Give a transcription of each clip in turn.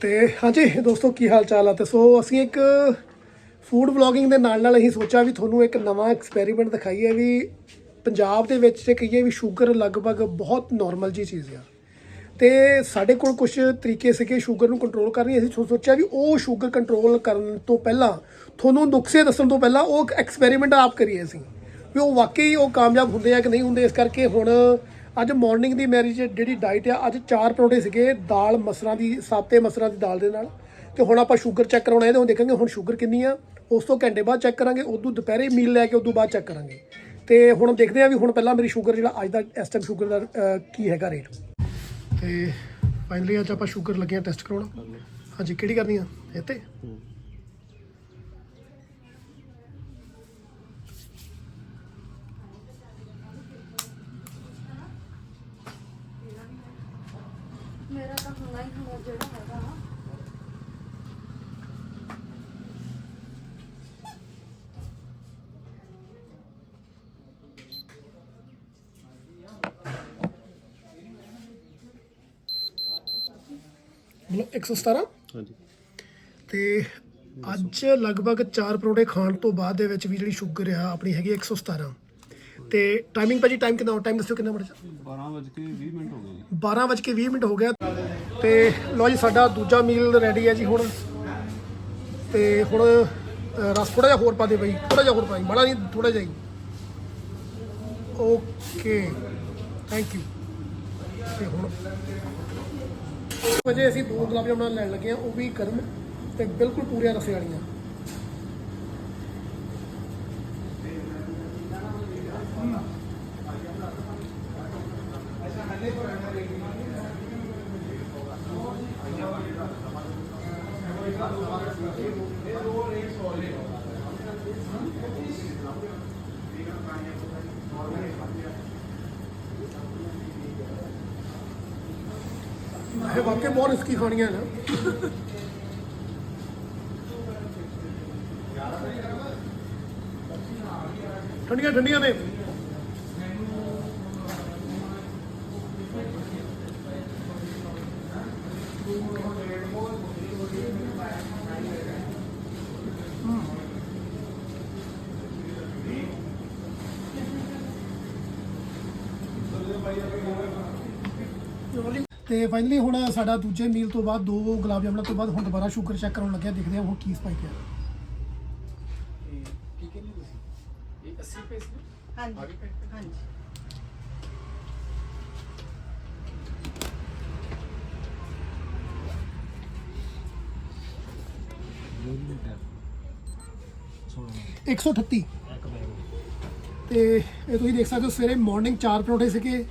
ਤੇ ਹਾਂਜੀ, ਦੋਸਤੋ, ਕੀ ਹਾਲ ਚਾਲ ਆ? ਤੇ ਸੋ, ਅਸੀਂ ਇੱਕ ਫੂਡ ਵਲੌਗਿੰਗ ਦੇ ਨਾਲ ਨਾਲ ਅਸੀਂ ਸੋਚਿਆ ਵੀ ਤੁਹਾਨੂੰ ਇੱਕ ਨਵਾਂ ਐਕਸਪੈਰੀਮੈਂਟ ਦਿਖਾਈਏ ਵੀ ਪੰਜਾਬ ਦੇ ਵਿੱਚ ਤੇ ਕਹੀਏ ਵੀ ਸ਼ੂਗਰ ਲਗਭਗ ਬਹੁਤ ਨਾਰਮਲ ਜੀ ਚੀਜ਼ ਆ। ਤੇ ਸਾਡੇ ਕੋਲ ਕੁਝ ਤਰੀਕੇ ਸੀਗੇ ਸ਼ੂਗਰ ਨੂੰ ਕੰਟਰੋਲ ਕਰਨੀ ਅਸੀਂ ਸੋ- ਸੋਚਿਆ ਵੀ ਉਹ ਸ਼ੂਗਰ ਕੰਟਰੋਲ ਕਰਨ ਤੋਂ ਪਹਿਲਾਂ, ਤੁਹਾਨੂੰ ਨੁਕਸੇ ਦੱਸਣ ਤੋਂ ਪਹਿਲਾਂ ਉਹ ਐਕਸਪੈਰੀਮੈਂਟ ਆਪ ਕਰੀਏ ਅਸੀਂ। ਵੀ ਉਹ ਵਾਕਈ ਉਹ ਕਾਮਯਾਬ ਹੁੰਦੇ ਆ ਕਿ ਨਹੀਂ ਹੁੰਦੇ? ਇਸ ਕਰਕੇ ਹੁਣ ਅੱਜ ਮਾਰਨਿੰਗ ਦੀ ਮੇਰੀ ਜਿਹੜੀ ਡਾਈਟ ਆ, ਅੱਜ ਚਾਰ ਪਰੌਂਠੇ ਸੀਗੇ, ਦਾਲ, ਮਸਰਾਂ ਦੀ, ਸਾਤੇ ਮਸਰਾਂ ਦੀ ਦਾਲ ਦੇ ਨਾਲ। ਤੇ ਹੁਣ ਆਪਾਂ ਸ਼ੂਗਰ ਚੈੱਕ ਕਰਾਉਣਾ, ਇਹਦੇ ਹੁਣ ਦੇਖਾਂਗੇ ਹੁਣ ਸ਼ੂਗਰ ਕਿੰਨੀ ਆ। ਉਸ ਤੋਂ ਘੰਟੇ ਬਾਅਦ ਚੈੱਕ ਕਰਾਂਗੇ, ਉਦੋਂ ਦੁਪਹਿਰੇ ਮੀਲ ਲੈ ਕੇ ਉਦੋਂ ਬਾਅਦ ਚੈੱਕ ਕਰਾਂਗੇ। ਤੇ ਹੁਣ ਦੇਖਦੇ ਆ ਵੀ ਹੁਣ ਪਹਿਲਾਂ ਮੇਰੀ ਸ਼ੂਗਰ ਜਿਹੜਾ ਅੱਜ ਦਾ ਇਸ ਟਾਈਮ ਸ਼ੂਗਰ ਦਾ ਕੀ ਹੈਗਾ ਰੇਟ ਤੇ ਫਾਈਨਲੀ ਅੱਜ ਆਪਾਂ ਸ਼ੂਗਰ ਲੱਗੇ ਆ ਟੈਸਟ ਕਰਾਉਣਾ। ਹਾਂਜੀ, ਕਿਹੜੀ ਕਰਨੀ ਆ? ਇੱਥੇ ਤੇ ਮੇਰਾ ਤਾਂ ਹੋਣਾ ਹੀ ਹੋਣਾ ਜਿਹੜਾ ਹੈਗਾ ਮਤਲਬ 117 ਹਾਂਜੀ। ਤੇ ਅੱਜ ਲਗਭਗ 4 ਪਰੌਂਠੇ ਖਾਣ ਤੋਂ ਬਾਅਦ ਦੇ ਵਿੱਚ ਵੀ ਜਿਹੜੀ ਸ਼ੂਗਰ ਆ ਆਪਣੀ ਹੈਗੀ 117 ਤੇ ਟਾਈਮਿੰਗ ਭਾਜੀ ਟਾਈਮ ਕਿੰਨਾ ਟਾਈਮ ਦੱਸਿਓ ਕਿੰਨਾ ਬੜਾ 12 ਵਜੇ ਕੇ 20 ਮਿੰਟ ਹੋ ਗਏ ਜੀ। 12 ਵੱਜ ਕੇ 20 ਮਿੰਟ ਹੋ ਗਿਆ। ਤੇ ਲੋ ਜੀ ਸਾਡਾ ਦੂਜਾ ਮੀਲ ਰੈਡੀ ਹੈ ਜੀ ਹੁਣ। ਤੇ ਹੁਣ ਰਸ ਥੋੜਾ ਜਿਹਾ ਹੋਰ ਪਾ ਦੇ ਬਈ ਥੋੜਾ ਜਿਹਾ ਹੋਰ ਪਾਈ ਬੜਾ ਨਹੀਂ ਥੋੜਾ ਜਿਹਾ ਹੀ। ਓਕੇ ਥੈਂਕ ਯੂ ਤੇ ਹੁਣ ਵਜੇ ਅਸੀਂ ਦੋ ਗੁਲਾਬ ਜਾਮੁਨਾਂ ਲੈਣ ਲੱਗੇ ਆ ਉਹ ਵੀ ਗਰਮ ਤੇ ਬਿਲਕੁਲ ਪੂਰੀਆਂ ਰਸੇ ਵਾਲੀਆਂ। ਇਹ ਵਾਕਈ ਬਹੁਤ ਰਿਸਕੀ ਖਾਣੀਆਂ ਨੇ ਠੰਡੀਆਂ ਠੰਡੀਆਂ ਨੇ ਤੇ ਫਾਈਨਲੀ ਹੁਣ ਸਾਡਾ ਦੂਜੇ ਮੀਲ ਤੋਂ ਬਾਅਦ ਦੋ ਗੁਲਾਬ ਜਾਮਨਾਂ ਤੋਂ ਬਾਅਦ ਹੁਣ ਦੁਬਾਰਾ ਸ਼ੂਗਰ ਚੈੱਕ ਕਰਾਉਣ ਲੱਗਿਆ ਦੇਖਦੇ ਹਾਂ ਹੁਣ ਕੀ ਸਪਾਈਕ ਹੈ ਹਾਂਜੀ। ਹਾਂਜੀ। ਹੈ 138 ਤੇ ਇਹ ਤੁਸੀਂ ਦੇਖ ਸਕਦੇ ਹੋ ਸਵੇਰੇ ਮਾਰਨਿੰਗ ਚਾਰ ਪਰੌਂਠੇ ਸੀਗੇ।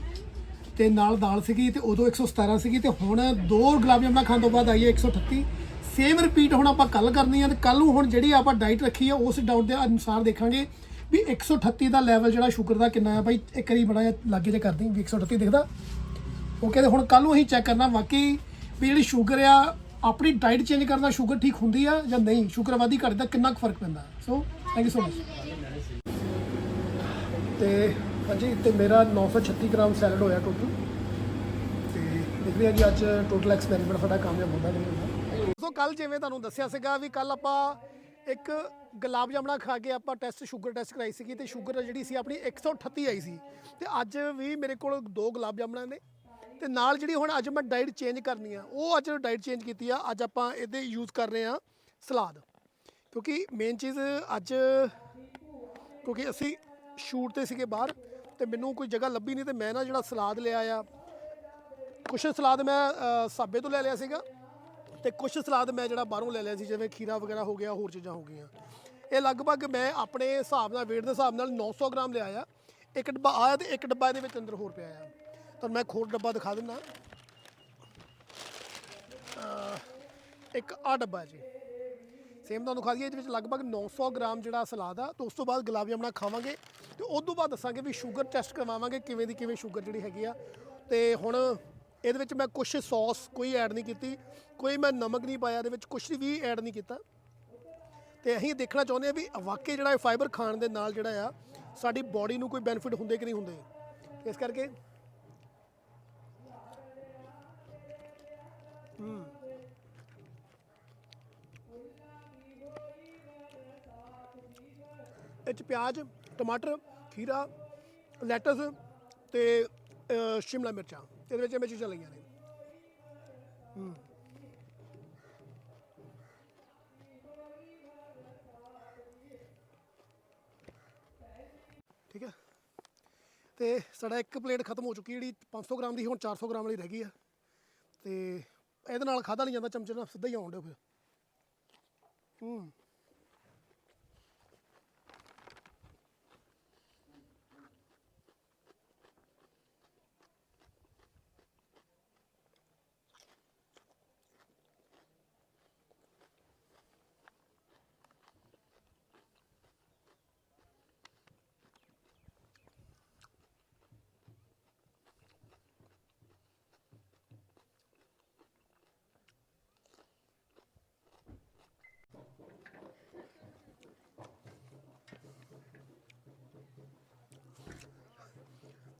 ਤੇ ਨਾਲ ਦਾਲ ਸੀਗੀ ਤੇ ਉਦੋਂ 117 ਸੀਗੀ ਤੇ ਹੁਣ ਦੋ ਗੁਲਾਬ ਜਾਮਨਾਂ ਖਾਣ ਤੋਂ ਬਾਅਦ ਆਈ ਹੈ 138 ਸੇਮ ਰਿਪੀਟ ਹੁਣ ਆਪਾਂ ਕੱਲ ਕਰਨੀ ਆ ਤੇ ਕੱਲ ਨੂੰ ਹੁਣ ਜਿਹੜੀ ਆਪਾਂ ਡਾਈਟ ਰੱਖੀ ਆ, ਉਸ ਡਾਊਟ ਦੇ ਅਨੁਸਾਰ ਦੇਖਾਂਗੇ ਵੀ 138 ਦਾ ਲੈਵਲ ਜਿਹੜਾ ਸ਼ੂਗਰ ਦਾ ਕਿੰਨਾ ਆ ਬਾਈ, ਇੱਕ ਵਾਰੀ ਬੜਾ ਜਿਹਾ ਲਾਗੇ ਜੇ ਕਰਦੇ ਵੀ 138 ਦਿਖਦਾ। ਓਕੇ ਤੇ ਹੁਣ ਕੱਲ ਨੂੰ ਅਸੀਂ ਚੈੱਕ ਕਰਨਾ ਵਾਕਈ ਵੀ ਜਿਹੜੀ ਸ਼ੂਗਰ ਆ, ਆਪਣੀ ਡਾਈਟ ਚੇਂਜ ਕਰਨ ਸ਼ੂਗਰ ਠੀਕ ਹੁੰਦੀ ਆ ਜਾਂ ਨਹੀਂ? ਸ਼ੂਗਰ ਵਾਦੀ ਘਟਦਾ ਕਿੰਨਾ ਕੁ ਫ਼ਰਕ ਪੈਂਦਾ? So thank you so much ਤੇ ਹਾਂਜੀ, ਤੇ ਮੇਰਾ 936 ਗ੍ਰਾਮ ਸੈਲਡ ਹੋਇਆ ਟੋਟਲ ਤੇ ਦੇਖਦੇ ਹਾਂ ਜੀ, ਅੱਜ ਟੋਟਲ ਐਕਸਪੈਰੀਮੈਂਟ ਸਾਡਾ ਕਾਮਯਾਬ ਹੁੰਦਾ ਕਿ ਨਹੀਂ ਹੁੰਦਾ। ਸੋ ਕੱਲ ਜਿਵੇਂ ਤੁਹਾਨੂੰ ਦੱਸਿਆ ਸੀਗਾ ਵੀ ਕੱਲ ਆਪਾਂ ਇੱਕ ਗੁਲਾਬ ਜਾਮਣਾ ਖਾ ਕੇ ਆਪਾਂ ਟੈਸਟ ਸ਼ੂਗਰ ਟੈਸਟ ਕਰਾਈ ਸੀਗੀ ਤੇ ਸ਼ੂਗਰ ਜਿਹੜੀ ਸੀ ਆਪਣੀ 138 ਆਈ ਸੀ। ਤੇ ਅੱਜ ਵੀ ਮੇਰੇ ਕੋਲ ਦੋ ਗੁਲਾਬ ਜਾਮਣਾ ਨੇ। ਤੇ ਨਾਲ ਜਿਹੜੀ ਹੁਣ ਅੱਜ ਮੈਂ ਡਾਈਟ ਚੇਂਜ ਕਰਨੀ ਆ, ਉਹ ਅੱਜ ਡਾਈਟ ਚੇਂਜ ਕੀਤੀ ਆ। ਅੱਜ ਆਪਾਂ ਇਹਦੇ ਯੂਜ਼ ਕਰ ਰਹੇ ਆ ਸਲਾਦ। ਕਿਉਂਕਿ ਮੇਨ ਚੀਜ਼ ਅੱਜ, ਕਿਉਂਕਿ ਅਸੀਂ ਸ਼ੂਟ ਤੇ ਸੀਗੇ ਬਾਹਰ। ਤੇ ਮੈਨੂੰ ਕੋਈ ਜਗ੍ਹਾ ਲੱਭੀ ਨਹੀਂ ਤੇ ਮੈਂ ਨਾ ਜਿਹੜਾ ਸਲਾਦ ਲਿਆ ਆ ਕੁਛ ਸਲਾਦ ਮੈਂ ਸਾਬੇ ਤੋਂ ਲੈ ਲਿਆ ਸੀਗਾ ਤੇ ਕੁਛ ਸਲਾਦ ਮੈਂ ਜਿਹੜਾ ਬਾਹਰੋਂ ਲੈ ਲਿਆ ਸੀ, ਜਿਵੇਂ ਖੀਰਾ ਵਗੈਰਾ ਹੋ ਗਿਆ, ਹੋਰ ਚੀਜ਼ਾਂ ਹੋ ਗਈਆਂ। ਇਹ ਲਗਭਗ ਮੈਂ ਆਪਣੇ ਹਿਸਾਬ ਨਾਲ, weight ਦੇ ਹਿਸਾਬ ਨਾਲ 900 ਗ੍ਰਾਮ ਲਿਆ ਆ ਇੱਕ ਡੱਬਾ ਆਇਆ ਤੇ ਇੱਕ ਡੱਬਾ ਇਹਦੇ ਵਿੱਚ ਅੰਦਰ ਹੋਰ ਪਿਆ ਆ। ਤੁਹਾਨੂੰ ਮੈਂ ਇੱਕ ਹੋਰ ਡੱਬਾ ਦਿਖਾ ਦਿੰਦਾ। ਇੱਕ ਆ ਡੱਬਾ ਜੀ। ਸੇਮ ਤੁਹਾਨੂੰ ਖਾ ਦਈਏ, ਇਹਦੇ ਵਿੱਚ ਲਗਭਗ 900 ਗ੍ਰਾਮ ਜਿਹੜਾ ਸਲਾਦ ਆ, ਤੇ ਉਸ ਤੋਂ ਬਾਅਦ ਗੁਲਾਬ ਜਾਮਣਾ ਖਾਵਾਂਗੇ। ਤੇ ਉਸ ਤੋਂ ਬਾਅਦ ਦੱਸਾਂਗੇ ਵੀ ਸ਼ੂਗਰ ਟੈਸਟ ਕਰਵਾਵਾਂਗੇ ਕਿਵੇਂ ਦੀ ਕਿਵੇਂ ਸ਼ੂਗਰ ਜਿਹੜੀ ਹੈਗੀ ਆ। ਤੇ ਹੁਣ ਇਹਦੇ ਵਿੱਚ ਮੈਂ ਕੁਛ ਸੌਸ ਕੋਈ ਐਡ ਨਹੀਂ ਕੀਤੀ, ਕੋਈ ਮੈਂ ਨਮਕ ਨਹੀਂ ਪਾਇਆ, ਇਹਦੇ ਵਿੱਚ ਕੁਛ ਵੀ ਐਡ ਨਹੀਂ ਕੀਤਾ। ਤੇ ਅਸੀਂ ਦੇਖਣਾ ਚਾਹੁੰਦੇ ਆ ਵੀ ਵਾਕਈ ਜਿਹੜਾ ਇਹ ਫਾਈਬਰ ਖਾਣ ਦੇ ਨਾਲ ਜਿਹੜਾ ਆ, ਸਾਡੀ ਬਾਡੀ ਨੂੰ ਕੋਈ ਬੈਨੀਫਿਟ ਹੁੰਦੇ ਕਿ ਨਹੀਂ ਹੁੰਦੇ। ਇਸ ਕਰਕੇ ਇਹ ਚ ਪਿਆਜ਼ ਟਮਾਟਰ ਖੀਰਾ ਲੈਟਸ ਤੇ ਅ, ਸ਼ਿਮਲਾ ਮਿਰਚਾਂ। ਇਹਦੇ ਵਿੱਚ ਇਹ ਚੀਜ਼ਾਂ ਲਈਆਂ ਨੇ। ਹੂੰ। ਠੀਕ ਹੈ? ਤੇ ਸਾਡਾ ਇੱਕ ਪਲੇਟ ਖਤਮ ਹੋ ਚੁੱਕੀ ਜਿਹੜੀ 500 ਗ੍ਰਾਮ ਦੀ ਹੁਣ 400 ਗ੍ਰਾਮ ਵਾਲੀ ਰਹਿ ਗਈ ਆ ਤੇ ਇਹਦੇ ਨਾਲ ਖਾਦਾ ਨਹੀਂ ਜਾਂਦਾ ਚਮਚੇ ਨਾਲ ਸਿੱਧਾ ਹੀ ਆਉਣ ਡਿਆ ਫਿਰ। ਹੂੰ।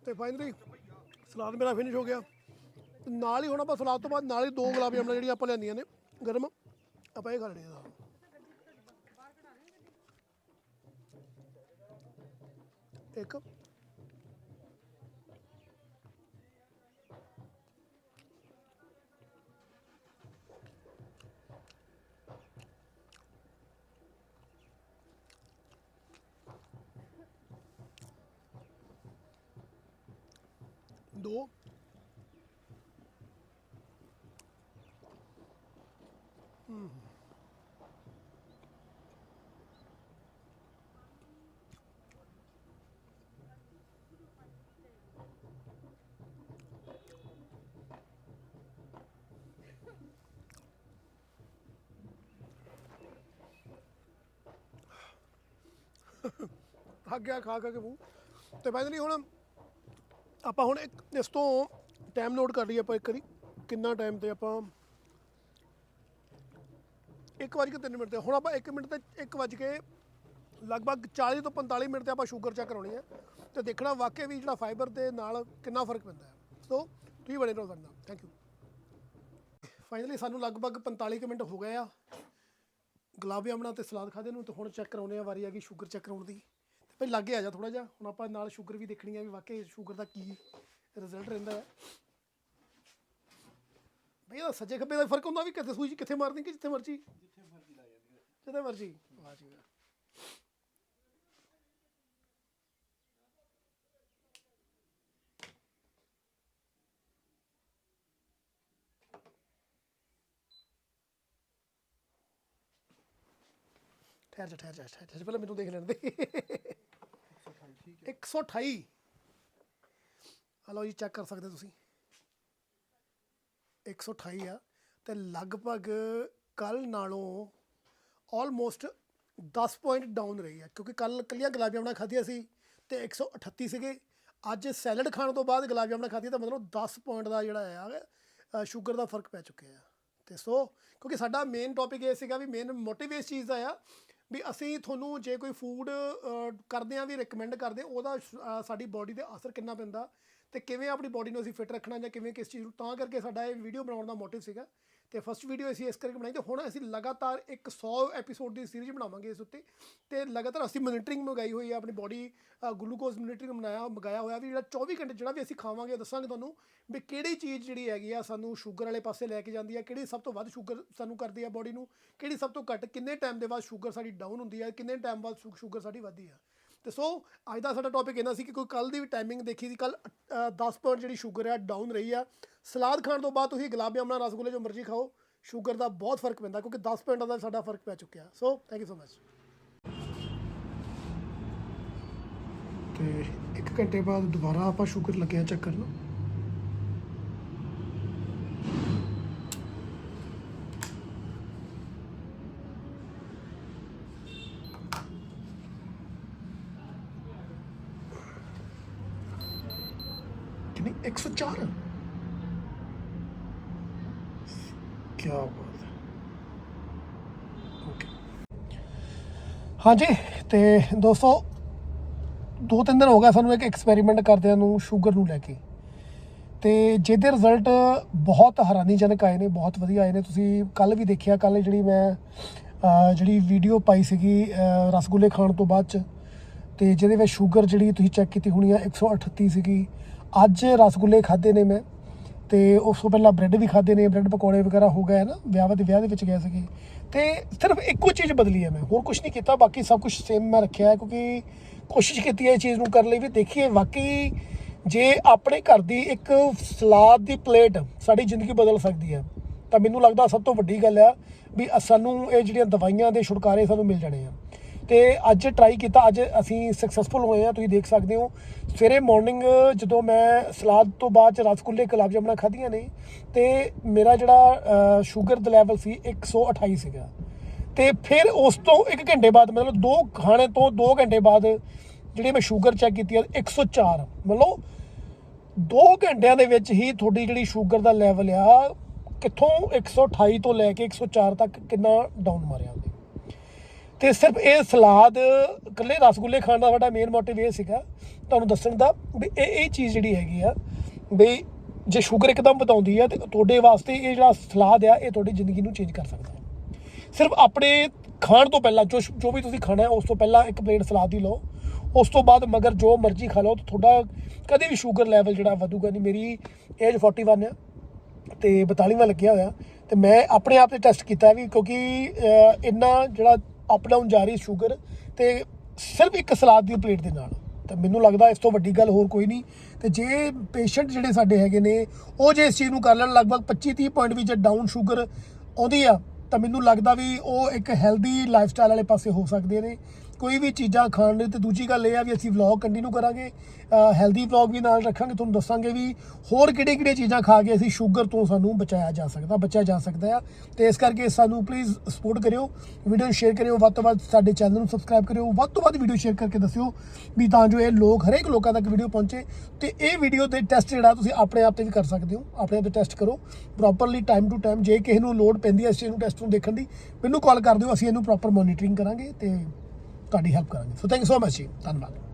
ਤੇ ਫਾਈਨਲੀ ਸਲਾਦ ਮੇਰਾ ਫਿਨਿਸ਼ ਹੋ ਗਿਆ। ਤੇ ਨਾਲ ਹੀ ਹੁਣ ਆਪਾਂ ਸਲਾਦ ਤੋਂ ਬਾਅਦ ਨਾਲ ਹੀ ਦੋ ਗੁਲਾਬ ਜਾਮਣਾ ਜਿਹੜੀਆਂ ਆਪਾਂ ਲੈਂਦੀਆਂ ਨੇ, ਗਰਮ। ਆਪਾਂ ਇਹ ਖਾ ਲੈਣੇ ਆ। ਇੱਕ ਦੋ। ਥੱਕ ਗਿਆ ਖਾ ਖਾ ਕੇ ਮੂੰਹ। ਤੇ ਫਾਈਨਲੀ ਹੁਣ ਆਪਾਂ ਹੁਣ ਇੱਕ ਇਸ ਤੋਂ ਟਾਈਮ ਨੋਟ ਕਰ ਲਈਏ ਆਪਾਂ ਇੱਕ ਵਾਰੀ। ਕਿੰਨਾ ਟਾਈਮ ਤੇ ਆਪਾਂ? ਇੱਕ ਵਜ ਕੇ 3 ਮਿੰਟ ਤੇ। ਹੁਣ ਆਪਾਂ 1 ਮਿੰਟ ਤੇ 1 ਵਜ ਕੇ ਲਗਭਗ 40 ਤੋਂ 45 ਮਿੰਟ ਤੇ ਆਪਾਂ ਸ਼ੂਗਰ ਚੈੱਕ ਕਰਾਉਣੀ ਹੈ। ਤੇ ਦੇਖਣਾ ਵਾਕਈ ਵੀ ਜਿਹੜਾ ਫਾਈਬਰ ਦੇ ਨਾਲ ਕਿੰਨਾ ਫ਼ਰਕ ਪੈਂਦਾ ਹੈ। ਸੋ ਤੁਸੀਂ ਬਣੇ ਰਹੋ ਕਰਨਾ ਥੈਂਕ ਯੂ ਫਾਈਨਲੀ ਸਾਨੂੰ ਲਗਭਗ 45 ਕੁ ਮਿੰਟ ਹੋ ਗਏ ਆ। ਗੁਲਾਬ ਜਾਮਣਾ ਤੇ ਸਲਾਦ ਖਾਦੇ ਨੂੰ ਤੇ ਹੁਣ ਚੈੱਕ ਕਰਾਉਣੇ ਆ ਵਾਰੀ ਆ ਗਈ ਸ਼ੂਗਰ ਚੈੱਕ ਕਰਾਉਣ ਦੀ। ਭਾਈ ਲੱਗੇ ਆ ਜਾ ਥੋੜਾ ਜਿਹਾ। ਹੁਣ ਆਪਾਂ ਨਾਲ ਸ਼ੂਗਰ ਵੀ ਦੇਖਣੀ ਆ ਵੀ ਵਾਕਈ ਸ਼ੂਗਰ ਦਾ ਕੀ ਰਿਜ਼ਲਟ ਰਹਿੰਦਾ ਹੈ। ਭਈ ਇਹਦਾ ਸੱਜੇ ਖੱਬੇ ਦਾ ਫ਼ਰਕ ਹੁੰਦਾ ਵੀ ਕਿੱਥੇ ਸੂਈ ਕਿੱਥੇ ਮਾਰਨੀ ਕਿ ਜਿੱਥੇ ਮਰਜ਼ੀ? ਜਿੱਥੇ ਮਰਜ਼ੀ ਲਾ ਜਾਂਦੀ ਜਿੱਥੇ ਮਰਜ਼ੀ। ਵਾਹ ਜੀ ਵਾਹ ਠਹਿਰ ਜਾ ਠਹਿਰ ਜਾ ਠਹਿਰ ਜਾ। ਪਹਿਲਾਂ ਮੈਨੂੰ ਦੇਖ ਲੈਣ ਦੇ। 128 ਹਲੋ ਜੀ ਚੈੱਕ ਕਰ ਸਕਦੇ ਤੁਸੀਂ। 128 ਆ। ਤੇ ਲਗਭਗ ਕੱਲ ਨਾਲੋਂ ਆਲਮੋਸਟ 10 ਪੁਆਇੰਟ ਡਾਊਨ ਰਹੀ ਆ। ਕਿਉਂਕਿ ਕੱਲ ਕੱਲੀਆਂ ਗੁਲਾਬ ਜਾਮਣਾ ਖਾਧੀਆਂ ਸੀ ਤੇ 138 ਸੀਗੇ। ਅੱਜ ਸੈਲਡ ਖਾਣ ਤੋਂ ਬਾਅਦ ਗੁਲਾਬ ਜਾਮਣਾ ਖਾਧੀ ਤਾਂ ਮਤਲਬ 10 ਪੁਆਇੰਟ ਦਾ ਜਿਹੜਾ ਆ ਸ਼ੂਗਰ ਦਾ ਫ਼ਰਕ ਪੈ ਚੁੱਕਿਆ ਆ। ਤੇ ਸੋ ਕਿਉਂਕਿ ਸਾਡਾ ਮੇਨ ਟੌਪਿਕ ਇਹ ਸੀਗਾ ਵੀ ਮੇਨ ਮੋਟਿਵ ਇਸ ਚੀਜ਼ ਦਾ ਆ। ਵੀ ਅਸੀਂ ਤੁਹਾਨੂੰ ਜੇ ਕੋਈ ਫੂਡ ਕਰਦੇ ਆ ਵੀ ਰეკਮੈਂਡ ਕਰਦੇ, ਉਹਦਾ ਸਾਡੀ ਬਾਡੀ ਤੇ ਅਸਰ ਕਿੰਨਾ ਪੈਂਦਾ ਤੇ ਕਿਵੇਂ ਆਪਣੀ ਬਾਡੀ ਨੂੰ ਅਸੀਂ ਫਿਟ ਰੱਖਣਾ ਜਾਂ ਕਿਵੇਂ ਕਿਸ ਚੀਜ਼ ਨੂੰ, ਤਾਂ ਕਰਕੇ ਸਾਡਾ ਇਹ ਵੀਡੀਓ ਬਣਾਉਣ ਦਾ ਮੋਟਿਵ ਸੀਗਾ। ਤੇ ਫਸਟ ਵੀਡੀਓ ਅਸੀਂ ਇਸ ਕਰਕੇ ਬਣਾਈ ਤੇ ਹੁਣ ਅਸੀਂ ਲਗਾਤਾਰ ਇੱਕ 100 ਐਪੀਸੋਡ ਦੀ ਸੀਰੀਜ਼ ਬਣਾਵਾਂਗੇ ਇਸ ਉੱਤੇ। ਤੇ ਲਗਾਤਾਰ ਅਸੀਂ ਮੋਨੀਟਰਿੰਗ ਮੰਗਾਈ ਹੋਈ ਹੈ ਆਪਣੀ ਬਾਡੀ ਗਲੂਕੋਜ਼ ਮੋਨੀਟਰਿੰਗ ਬਣਾਇਆ, ਮੰਗਾਇਆ ਹੋਇਆ ਵੀ ਜਿਹੜਾ 24 ਘੰਟੇ ਜਿਹੜਾ ਵੀ ਅਸੀਂ ਖਾਵਾਂਗੇ, ਦੱਸਾਂਗੇ ਤੁਹਾਨੂੰ ਵੀ ਕਿਹੜੀ ਚੀਜ਼ ਜਿਹੜੀ ਹੈਗੀ ਆ ਸਾਨੂੰ ਸ਼ੂਗਰ ਵਾਲੇ ਪਾਸੇ ਲੈ ਕੇ ਜਾਂਦੀ ਹੈ ਕਿਹੜੀ ਸਭ ਤੋਂ ਵੱਧ ਸ਼ੂਗਰ ਸਾਨੂੰ ਕਰਦੀ ਹੈ ਬਾਡੀ ਨੂੰ, ਕਿਹੜੀ ਸਭ ਤੋਂ ਘੱਟ, ਕਿੰਨੇ ਟਾਈਮ ਦੇ ਬਾਅਦ ਸ਼ੂਗਰ ਸਾਡੀ ਡਾਊਨ ਹੁੰਦੀ ਹੈ ਕਿੰਨੇ ਟਾਈਮ ਬਾਅਦ ਸ਼ੂਗਰ ਸਾਡੀ ਵੱਧਦੀ ਆ। ਤੇ ਸੋ ਅੱਜ ਦਾ ਸਾਡਾ ਟੌਪਿਕ ਇਹਨਾਂ ਸੀ ਕਿ ਕੋਈ ਕੱਲ ਦੀ ਵੀ ਟਾਈਮਿੰਗ ਦੇਖੀ ਸੀ ਕੱਲ 10 ਪੁਆਇੰਟ ਜਿਹੜੀ ਸ਼ੂਗਰ ਹੈ ਡਾਊਨ ਰਹੀ ਆ। ਸਲਾਦ ਖਾਣ ਤੋਂ ਬਾਅਦ ਤੁਸੀਂ ਗੁਲਾਬ ਜਾਮਣਾ, ਰਸਗੁੱਲੇ ਜੋ ਮਰਜ਼ੀ ਖਾਓ ਸ਼ੂਗਰ ਦਾ ਬਹੁਤ ਫ਼ਰਕ ਪੈਂਦਾ, ਕਿਉਂਕਿ 10 ਪੁਆਇੰਟਾਂ ਦਾ ਸਾਡਾ ਫ਼ਰਕ ਪੈ ਚੁੱਕਿਆ। So thank you so much ਤੇ 1 ਘੰਟੇ ਬਾਅਦ ਦੁਬਾਰਾ ਆਪਾਂ ਸ਼ੂਗਰ ਲੱਗਿਆ ਚੈੱਕ ਕਰਨ ਕਿੰਨੀ 104 ਕੀ ਬਾਤ ਹੈ ਓਕੇ ਹਾਂਜੀ ਤੇ ਦੋਸਤੋ ਦੋ ਤਿੰਨ ਦਿਨ ਹੋ ਗਿਆ ਸਾਨੂੰ ਇੱਕ ਐਕਸਪੈਰੀਮੈਂਟ ਕਰਦਿਆਂ ਨੂੰ ਸ਼ੂਗਰ ਨੂੰ ਲੈ ਕੇ ਤੇ ਜਿਹਦੇ ਰਿਜ਼ਲਟ ਬਹੁਤ ਹੈਰਾਨੀਜਨਕ ਆਏ ਨੇ ਬਹੁਤ ਵਧੀਆ ਆਏ ਨੇ ਤੁਸੀਂ ਕੱਲ ਵੀ ਦੇਖਿਆ ਕੱਲ ਜਿਹੜੀ ਮੈਂ ਜਿਹੜੀ ਵੀਡੀਓ ਪਾਈ ਸੀਗੀ ਰਸਗੁੱਲੇ ਖਾਣ ਤੋਂ ਬਾਅਦ ਚ ਤੇ ਜਿਹਦੇ ਵਿੱਚ ਸ਼ੂਗਰ ਜਿਹੜੀ ਤੁਸੀਂ ਚੈੱਕ ਕੀਤੀ ਹੋਣੀ ਆ 138 ਸੀਗੀ। ਅੱਜ ਰਸਗੁੱਲੇ ਖਾਦੇ ਨੇ ਮੈਂ, ਤੇ ਉਸ ਤੋਂ ਪਹਿਲਾਂ ਬ੍ਰੈਡ ਵੀ ਖਾਦੇ ਨੇ ਬ੍ਰੈਡ ਪਕੌੜੇ ਵਗੈਰਾ ਹੋ ਗਏ ਨਾ? ਵਿਆਹ ਦੇ ਵਿਆਹ ਦੇ ਵਿੱਚ ਗਏ ਸੀਗੇ। ਤੇ ਸਿਰਫ ਇੱਕੋ ਚੀਜ਼ ਬਦਲੀ ਹੈ ਮੈਂ, ਹੋਰ ਕੁਝ ਨਹੀਂ ਕੀਤਾ, ਬਾਕੀ ਸਭ ਕੁਝ ਸੇਮ ਮੈਂ ਰੱਖਿਆ ਹੈ, ਕਿਉਂਕਿ ਕੋਸ਼ਿਸ਼ ਕੀਤੀ ਹੈ ਇਹ ਚੀਜ਼ ਨੂੰ ਕਰਨ ਲਈ ਵੀ ਦੇਖੀਏ, ਵਾਕਈ ਜੇ ਆਪਣੇ ਘਰ ਦੀ ਇੱਕ ਸਲਾਦ ਦੀ ਪਲੇਟ ਸਾਡੀ ਜ਼ਿੰਦਗੀ ਬਦਲ ਸਕਦੀ ਹੈ, ਤਾਂ ਮੈਨੂੰ ਲੱਗਦਾ ਸਭ ਤੋਂ ਵੱਡੀ ਗੱਲ ਆ ਵੀ ਸਾਨੂੰ ਇਹ ਜਿਹੜੀਆਂ ਦਵਾਈਆਂ ਦੇ ਛੁਟਕਾਰੇ ਸਾਨੂੰ ਮਿਲ ਜਾਣੇ ਆ। ਤੇ ਅੱਜ ਟਰਾਈ ਕੀਤਾ, ਅੱਜ ਅਸੀਂ ਸਕਸੈਸਫੁਲ ਹੋਏ ਆ ਤੁਸੀਂ ਦੇਖ ਸਕਦੇ ਹੋ। ਸਵੇਰੇ ਮਾਰਨਿੰਗ ਜਦੋਂ ਮੈਂ ਸਲਾਦ ਤੋਂ ਬਾਅਦ ਚ ਰਸਗੁੱਲੇ, ਗੁਲਾਬ ਜਾਮਣਾ ਖਾਧੀਆਂ ਨੇ, ਤੇ ਮੇਰਾ ਜਿਹੜਾ ਸ਼ੂਗਰ ਦਾ ਲੈਵਲ ਸੀ 128 ਸੀਗਾ। ਤੇ ਫਿਰ ਉਸ ਤੋਂ 1 ਘੰਟੇ ਬਾਅਦ, ਮਤਲਬ ਦੋ ਖਾਣੇ ਤੋਂ 2 ਘੰਟੇ ਬਾਅਦ ਜਿਹੜੀ ਮੈਂ ਸ਼ੂਗਰ ਚੈੱਕ ਕੀਤੀ ਹੈ 104 ਮਤਲਬ 2 ਘੰਟਿਆਂ ਦੇ ਵਿੱਚ ਹੀ ਤੁਹਾਡੀ ਜਿਹੜੀ ਸ਼ੂਗਰ ਦਾ ਲੈਵਲ ਆ, ਕਿੱਥੋਂ 128 ਤੋਂ ਲੈ ਕੇ 104 ਤੱਕ ਕਿੰਨਾ ਡਾਊਨ ਮਾਰਿਆ ਤੇ ਸਿਰਫ ਇਹ ਸਲਾਦ ਇਕੱਲੇ ਰਸਗੁੱਲੇ ਖਾਣ ਦਾ ਸਾਡਾ ਮੇਨ ਮੋਟਿਵ ਇਹ ਸੀਗਾ ਤੁਹਾਨੂੰ ਦੱਸਣ ਦਾ ਵੀ ਇਹ ਇਹ ਚੀਜ਼ ਜਿਹੜੀ ਹੈਗੀ ਆ, ਵੀ ਜੇ ਸ਼ੂਗਰ ਇੱਕਦਮ ਵਧਾਉਂਦੀ ਆ ਤੇ ਤੁਹਾਡੇ ਵਾਸਤੇ ਇਹ ਜਿਹੜਾ ਸਲਾਦ ਆ, ਇਹ ਤੁਹਾਡੀ ਜ਼ਿੰਦਗੀ ਨੂੰ ਚੇਂਜ ਕਰ ਸਕਦਾ ਹੈ। ਸਿਰਫ ਆਪਣੇ ਖਾਣ ਤੋਂ ਪਹਿਲਾਂ, ਜੋ ਜੋ ਵੀ ਤੁਸੀਂ ਖਾਣਾ ਹੈ, ਉਸ ਤੋਂ ਪਹਿਲਾਂ ਇੱਕ ਪਲੇਟ ਸਲਾਦ ਹੀ ਲਓ। ਉਸ ਤੋਂ ਬਾਅਦ ਮਗਰ ਜੋ ਮਰਜ਼ੀ ਖਾ ਲਓ ਤੁਹਾਡਾ ਕਦੇ ਵੀ ਸ਼ੂਗਰ ਲੈਵਲ ਜਿਹੜਾ ਵਧੂਗਾ ਨਹੀਂ। ਮੇਰੀ ਏਜ 41 ਆ ਤੇ 42ਵਾਂ ਲੱਗਿਆ ਹੋਇਆ। ਤੇ ਮੈਂ ਆਪਣੇ ਆਪ ਤੇ ਟੈਸਟ ਕੀਤਾ ਵੀ ਕਿਉਂਕਿ ਇੰਨਾ ਜਿਹੜਾ ਅਪ ਡਾਊਨ ਜਾ ਰਹੀ ਸ਼ੂਗਰ ਤੇ ਸਿਰਫ ਇੱਕ ਸਲਾਦ ਦੀ ਪਲੇਟ ਦੇ ਨਾਲ। ਤਾਂ ਮੈਨੂੰ ਲੱਗਦਾ ਇਸ ਤੋਂ ਵੱਡੀ ਗੱਲ ਹੋਰ ਕੋਈ ਨਹੀਂ। ਤੇ ਜੇ ਪੇਸ਼ੈਂਟ ਜਿਹੜੇ ਸਾਡੇ ਹੈਗੇ ਨੇ, ਉਹ ਜੇ ਇਸ ਚੀਜ਼ ਨੂੰ ਕਰ ਲੈਣ, ਲਗਭਗ 25 30 ਪੁਆਇੰਟ ਵੀ ਜੇ ਡਾਊਨ ਸ਼ੂਗਰ ਆਉਂਦੀ ਆ, ਤਾਂ ਮੈਨੂੰ ਲੱਗਦਾ ਵੀ ਉਹ ਇੱਕ ਹੈਲਦੀ ਲਾਈਫ ਸਟਾਈਲ ਵਾਲੇ ਪਾਸੇ ਹੋ ਸਕਦੇ ਨੇ। ਕੋਈ ਵੀ ਚੀਜ਼ਾਂ ਖਾਣ ਲਈ ਤੇ ਦੂਜੀ ਗੱਲ ਇਹ ਆ ਵੀ ਅਸੀਂ ਵਲੌਗ ਕੰਟੀਨਿਊ ਕਰਾਂਗੇ ਹੈਲਦੀ ਵਲੌਗ ਵੀ ਨਾਲ ਰੱਖਾਂਗੇ, ਤੁਹਾਨੂੰ ਦੱਸਾਂਗੇ ਵੀ ਹੋਰ ਕਿਹੜੇ ਕਿਹੜੇ ਚੀਜ਼ਾਂ ਖਾ ਕੇ ਅਸੀਂ ਸ਼ੂਗਰ ਤੋਂ ਸਾਨੂੰ ਬਚਾਇਆ ਜਾ ਸਕਦਾ, ਬਚਿਆ ਜਾ ਸਕਦਾ ਆ। ਤੇ ਇਸ ਕਰਕੇ ਸਾਨੂੰ ਪਲੀਜ਼ ਸਪੋਰਟ ਕਰਿਓ ਵੀਡੀਓ ਨੂੰ ਸ਼ੇਅਰ ਕਰਿਓ, ਵੱਧ ਤੋਂ ਵੱਧ ਸਾਡੇ ਚੈਨਲ ਨੂੰ ਸਬਸਕ੍ਰਾਈਬ ਕਰਿਓ, ਵੱਧ ਤੋਂ ਵੱਧ ਵੀਡੀਓ ਸ਼ੇਅਰ ਕਰਕੇ ਦੱਸਿਓ ਵੀ ਤਾਂ ਜੋ ਇਹ ਲੋਕ, ਹਰੇਕ ਲੋਕਾਂ ਤੱਕ ਵੀਡੀਓ ਪਹੁੰਚੇ ਤੇ ਇਹ ਵੀਡੀਓ ਤੇ ਟੈਸਟ ਜਿਹੜਾ ਤੁਸੀਂ ਆਪਣੇ ਆਪ ਤੇ ਵੀ ਕਰ ਸਕਦੇ ਹੋ, ਆਪਣੇ ਆਪ ਤੇ ਟੈਸਟ ਕਰੋ। ਪ੍ਰੋਪਰਲੀ ਟਾਈਮ ਟੂ ਟਾਈਮ ਜੇ ਕਿਸੇ ਨੂੰ ਲੋਡ ਪੈਂਦੀ ਹੈ ਇਸ ਚੀਜ਼ ਨੂੰ ਟੈਸਟ ਨੂੰ ਦੇਖਣ ਦੀ, ਮੈਨੂੰ ਕਾਲ ਕਰ ਦਿਓ, ਅਸੀਂ ਇਹਨੂੰ ਪ੍ਰੋਪਰ ਮੋਨੀਟਰਿੰਗ ਕਰਾਂਗੇ ਤੇ ਤੁਹਾਡੀ ਹੈਲਪ ਕਰਾਂਗੇ। So thank you so much ਜੀ। ਧੰਨਵਾਦ।